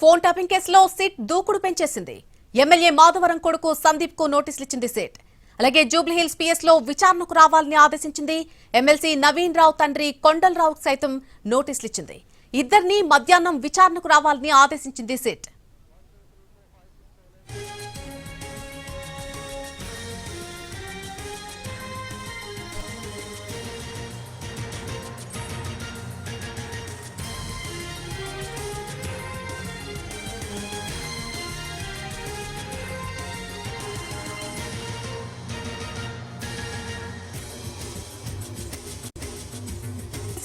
Phone tapping కేసులో SIT దూకుడు పెంచేసింది. MLA Madhavaram కొడుకు సందీప్కు నోటీసులు ఇచ్చింది సిట్. అలాగే జూబ్లీహిల్స్ పిఎస్లో విచారణకు రావాలని ఆదేశించింది ఎమ్మెల్సీ నవీన్ రావు తండ్రి కొండలరావుకు సైతం నోటీసులు ఇచ్చింది. ఇద్దరిని మధ్యాహ్నం విచారణకు రావాలని ఆదేశించింది సిట్.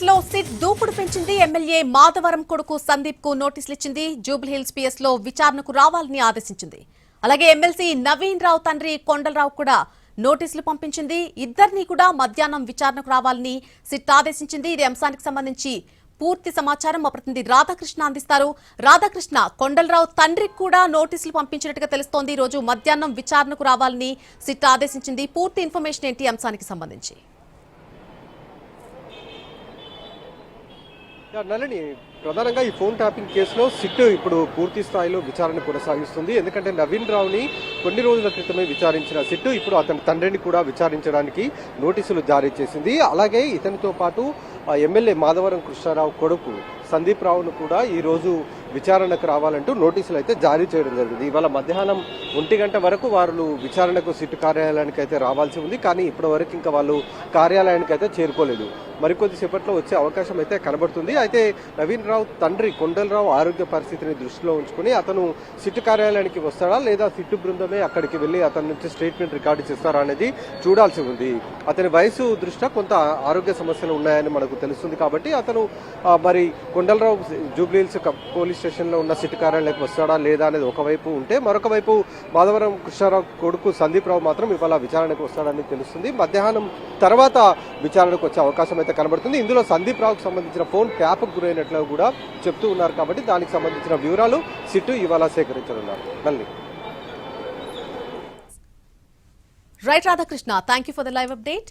లో సిట్ దూకుడు పెంచింది ఎమ్మెల్యే మాధవరం కొడుకు సందీప్కు నోటీసులు ఇచ్చింది జూబ్లీహిల్స్ పిఎస్లో విచారణకు రావాలని ఆదేశించింది. అలాగే ఎమ్మెల్సీ నవీన్ రావు తండ్రి కొండలరావు కూడా నోటీసులు పంపించింది. ఇద్దరిని కూడా మధ్యాహ్నం విచారణకు రావాలని సిట్ ఆదేశించింది. ఇది అంశానికి సంబంధించి పూర్తి సమాచారం మా ప్రతినిధి రాధాకృష్ణ అందిస్తారు. రాధాకృష్ణ కొండలరావు తండ్రికి కూడా నోటీసులు పంపించినట్టుగా తెలుస్తోంది. ఈ రోజు మధ్యాహ్నం విచారణకు రావాలని సిట్ ఆదేశించింది. పూర్తి ఇన్ఫర్మేషన్ ఏంటి? అంశానికి సంబంధించి. నళిని ప్రధానంగా ఈ ఫోన్ ట్యాపింగ్ కేసులో సిట్ ఇప్పుడు పూర్తి స్థాయిలో విచారణ కొనసాగిస్తుంది. ఎందుకంటే నవీన్ రావుని కొన్ని రోజుల క్రితమే విచారించిన సిట్ ఇప్పుడు అతని తండ్రిని కూడా విచారించడానికి నోటీసులు జారీ చేసింది. అలాగే ఇతనితో పాటు ఎమ్మెల్యే మాధవరం కృష్ణారావు కొడుకు సందీప్ రావును కూడా ఈ రోజు విచారణకు రావాలంటూ నోటీసులు అయితే జారీ చేయడం జరిగింది. ఇవాళ మధ్యాహ్నం ఒంటి గంట వరకు వారు విచారణకు సిట్ కార్యాలయానికి అయితే రావాల్సి ఉంది. కానీ ఇప్పటి వరకు ఇంకా వాళ్ళు కార్యాలయానికి అయితే చేరుకోలేదు. మరికొద్ది సేపట్లో వచ్చే అవకాశం అయితే కనబడుతుంది. అయితే నవీన్ రావు తండ్రి కొండలరావు ఆరోగ్య పరిస్థితిని దృష్టిలో ఉంచుకుని అతను సిట్ కార్యాలయానికి వస్తాడా లేదా సిట్టు బృందమే అక్కడికి వెళ్ళి అతని నుంచి స్టేట్మెంట్ రికార్డు చేస్తారా అనేది చూడాల్సి ఉంది. అతని వయసు దృష్ట్యా కొంత ఆరోగ్య సమస్యలు ఉన్నాయని మనకు తెలుస్తుంది. కాబట్టి అతను మరి కొండలరావు జూబ్లీహిల్స్ పోలీస్ స్టేషన్లో ఉన్న సిట్ కార్యాలయానికి వస్తాడా లేదా అనేది ఒకవైపు ఉంటే మరొక వైపు మాధవరం కృష్ణారావు కొడుకు సందీప్ రావు మాత్రం ఇవాళ విచారణకు వస్తాడని తెలుస్తుంది. మధ్యాహ్నం తర్వాత విచారణకు వచ్చే అవకాశం అయితే కనబడుతుంది. ఇందులో సందీప్ రావుకు సంబంధించిన ఫోన్ ట్యాప్కు గురైనట్లు కూడా చెప్తూ ఉన్నారు కాబట్టి దానికి సంబంధించిన వివరాలు సిట్టు ఇవాళ సేకరించనున్నారు. మళ్ళీ. Right Radhakrishna thank you for the live update